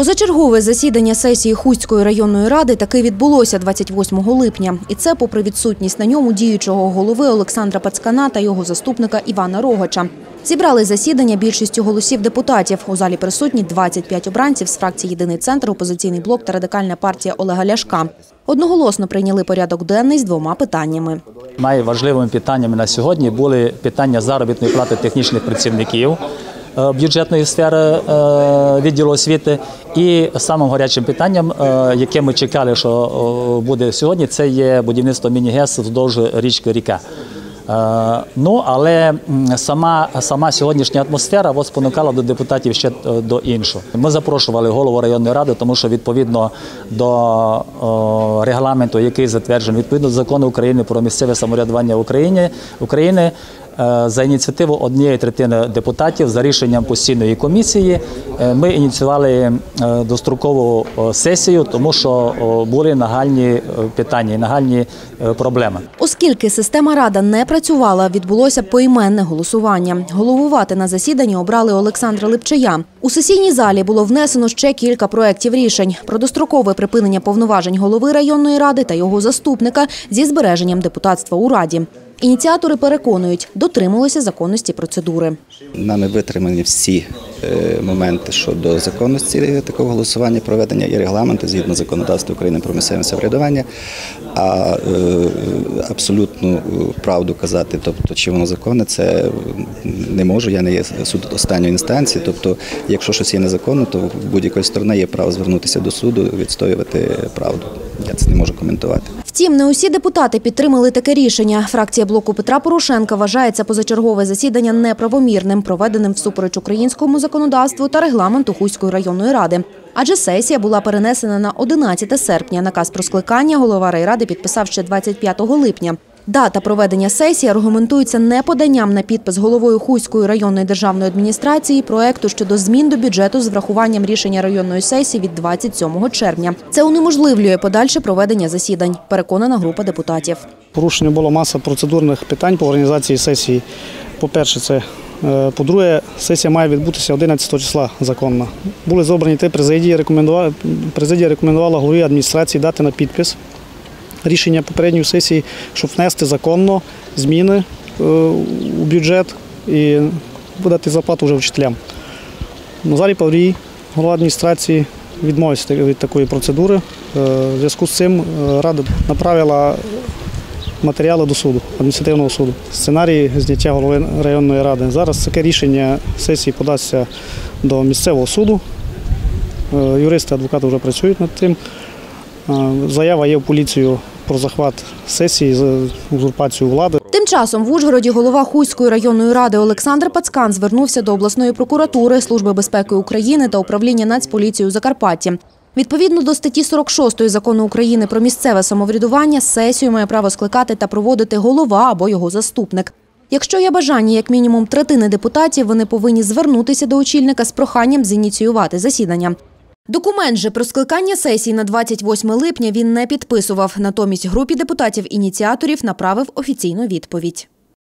Позачергове засідання сесії Хуської районної ради таки відбулося 28 липня. І це попри відсутність на ньому діючого голови Олександра Пацкана та його заступника Івана Рогача. Зібрали засідання більшістю голосів депутатів. У залі присутні 25 обранців з фракції «Єдиний центр», «Опозиційний блок» та радикальна партія Олега Ляшка. Одноголосно прийняли порядок денний з двома питаннями. Найважливими питаннями на сьогодні були питання заробітної плати технічних працівників бюджетної сфери е, відділу освіти. І самим гарячим питанням, е, яке ми чекали, що е, буде сьогодні, це є будівництво міні-ГЕС вздовж річки Ріка. Е, Ну, але сама, сама сьогоднішня атмосфера от спонукала до депутатів ще е, до іншого. Ми запрошували голову районної ради, тому що відповідно до о, регламенту, який затверджений, відповідно до закону України про місцеве самоврядування України, е, за ініціативу однієї третини депутатів за рішенням постійної комісії е, ми ініціювали е, дострокову сесію, тому що були нагальні е, питання нагальні е, проблеми. Оскільки система рада не працювала, відбулося поіменне голосування. Головувати на засіданні обрали Олександра Липчая. У сесійній залі було внесено ще кілька проєктів рішень про дострокове припинення повноважень голови районної ради та його заступника зі збереженням депутатства у раді. Ініціатори переконують, дотрималися законності процедури. Нами витримані всі е, моменти щодо законності такого голосування, проведення і регламенти згідно законодавства України про місцеве самоврядування. А е, абсолютну е, правду казати, тобто чи воно законне, це не можу. Я не є суд останньої інстанції. Тобто, якщо щось є незаконно, то будь-якої сторони є право звернутися до суду, відстоювати правду. Я це не можу коментувати. Втім, не усі депутати підтримали таке рішення. Фракція блоку Петра Порошенка вважає це позачергове засідання неправомірним, проведеним всупереч українському законодавству та регламенту Хуської районної ради. Адже сесія була перенесена на 11 серпня. Наказ про скликання голова райради підписав ще 25 липня. Дата проведення сесії аргументується не поданням на підпис головою Хуської районної державної адміністрації проекту щодо змін до бюджету з врахуванням рішення районної сесії від 27 червня. Це унеможливлює подальше проведення засідань, переконана група депутатів. Порушення було маса процедурних питань по організації сесії. По-перше, це е, по-друге, сесія має відбутися 11 числа законно. Були зобрані три президії. Президія рекомендувала голові адміністрації дати на підпис рішення попередньої сесії, щоб внести законно зміни е, у бюджет і видати зарплату вже вчителям. Назарій Паврій, голова адміністрації, відмовився від такої процедури. Е, В зв'язку з цим е, Рада направила матеріали до суду, адміністративного суду. Сценарій зняття голови районної ради. Зараз таке рішення сесії подасться до місцевого суду. Юристи, адвокати вже працюють над тим. Заява є в поліцію про захват сесії з узурпацію влади. Тим часом в Ужгороді голова Хуської районної ради Олександр Пацкан звернувся до обласної прокуратури, Служби безпеки України та управління Нацполіції у Закарпатті. Відповідно до статті 46 закону України про місцеве самоврядування, сесію має право скликати та проводити голова або його заступник. Якщо є бажання як мінімум третини депутатів, вони повинні звернутися до очільника з проханням зініціювати засідання. Документ же про скликання сесії на 28 липня він не підписував. Натомість групі депутатів-ініціаторів направив офіційну відповідь.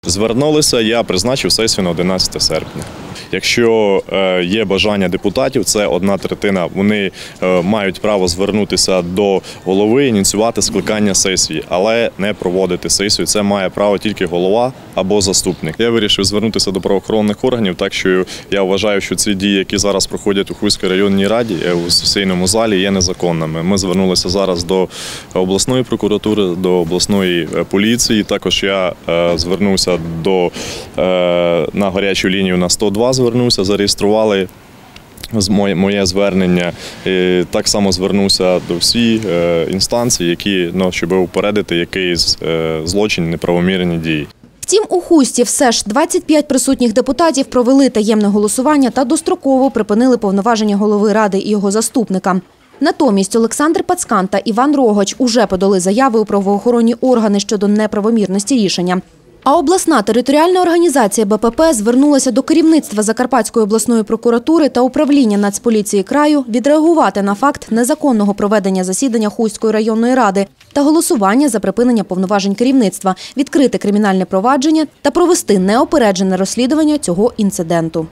Звернулися, я призначив сесію на 11 серпня. Якщо е, є бажання депутатів, це одна третина. Вони е, мають право звернутися до голови, ініціювати скликання сесії, але не проводити сесію. Це має право тільки голова або заступник. Я вирішив звернутися до правоохоронних органів, так що я вважаю, що ці дії, які зараз проходять у Хуській районній раді е, у сесійному залі, є незаконними. Ми звернулися зараз до обласної прокуратури, до обласної поліції. Також я звернувся до на гарячу лінію на 102 звернувся, зареєстрували моє звернення. І так само звернувся до всіх е, інстанцій, які ну, щоб упередити якийсь е, злочин, неправомірні дії. Втім, у Хусті все ж 25 присутніх депутатів провели таємне голосування та достроково припинили повноваження голови ради і його заступника. Натомість Олександр Пацкан та Іван Рогач уже подали заяви у правоохоронні органи щодо неправомірності рішення. А обласна територіальна організація БПП звернулася до керівництва Закарпатської обласної прокуратури та управління Нацполіції краю відреагувати на факт незаконного проведення засідання Хуйської районної ради та голосування за припинення повноважень керівництва, відкрити кримінальне провадження та провести неопереджене розслідування цього інциденту.